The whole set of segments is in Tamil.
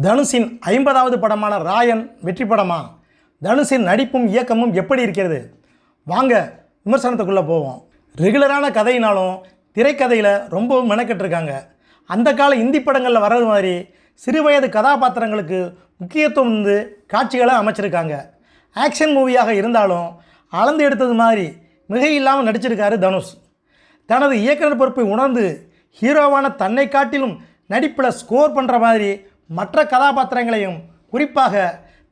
தனுஷின் ஐம்பதாவது படமான ராயன் வெற்றி படமா? தனுஷின் நடிப்பும் இயக்கமும் எப்படி இருக்கிறது? வாங்க விமர்சனத்துக்குள்ளே போவோம். ரெகுலரான கதையினாலும் திரைக்கதையில் ரொம்பவும் மெனக்கெட்டிருக்காங்க. அந்த கால இந்தி படங்களில் வர்றது மாதிரி சிறுவயது கதாபாத்திரங்களுக்கு முக்கியத்துவம் வந்து காட்சிகளை அமைச்சிருக்காங்க. ஆக்ஷன் மூவியாக இருந்தாலும் அளந்து எடுத்தது மாதிரி மிகை இல்லாமல் நடிச்சிருக்காரு தனுஷ். தனது இயக்குனர் பொறுப்பை உணர்ந்து ஹீரோவான தன்னை காட்டிலும் நடிப்பில் ஸ்கோர் பண்ணுற மாதிரி மற்ற கதாபாத்திரங்களையும் குறிப்பாக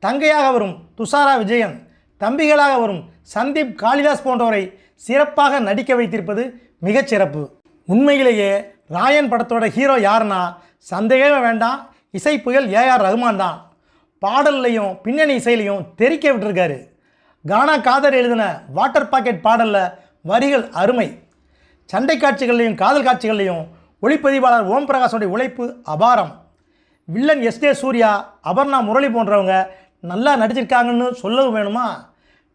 தங்கையாக வரும் துஷாரா விஜயன் தம்பிகளாக வரும் சந்தீப் காளிதாஸ் போன்றவரை சிறப்பாக நடிக்க வைத்திருப்பது மிகச் சிறப்பு. உண்மையிலேயே ராயன் படத்தோட ஹீரோ யாருன்னா சந்தேகமே வேண்டாம் இசை புயல் ஏஆர் ரகுமான் தான். பாடல்லையும் பின்னணி இசையிலையும் தெறிக்க விட்டுருக்காரு. கானா காதர் எழுதின வாட்டர் பாக்கெட் பாடலில் வரிகள் அருமை. சண்டை காட்சிகள்லையும் காதல் காட்சிகள்லையும் ஒளிப்பதிவாளர் ஓம் பிரகாஷோடைய உழைப்பு அபாரம். வில்லன் எஸ்கே சூர்யா அபர்ணா முரளி போன்றவங்க நல்லா நடிச்சிருக்காங்கன்னு சொல்லவும் வேணுமா?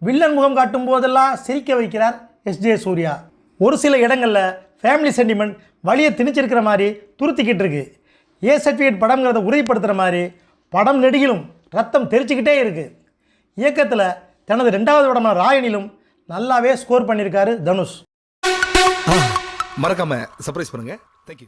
வில்லன் முகம் காட்டும் போதெல்லாம் சிரிக்க வைக்கிறார் எஸ் ஜே சூர்யா. ஒரு சில இடங்களில் ஃபேமிலி சென்டிமெண்ட் வழியை திணிச்சிருக்கிற மாதிரி துருத்திக்கிட்டு இருக்கு. ஏ சர்டிஃபிகேட் படம்ங்கிறத உறுதிப்படுத்துகிற மாதிரி படம் நெடுகிலும் ரத்தம் தெரிச்சுக்கிட்டே இருக்குது இயக்கத்தில் தனது ரெண்டாவது படமான ராயனிலும் நல்லாவே ஸ்கோர் பண்ணியிருக்காரு தனுஷ். மறக்காம சர்ப்ரைஸ் பண்ணுங்க. தேங்க்யூ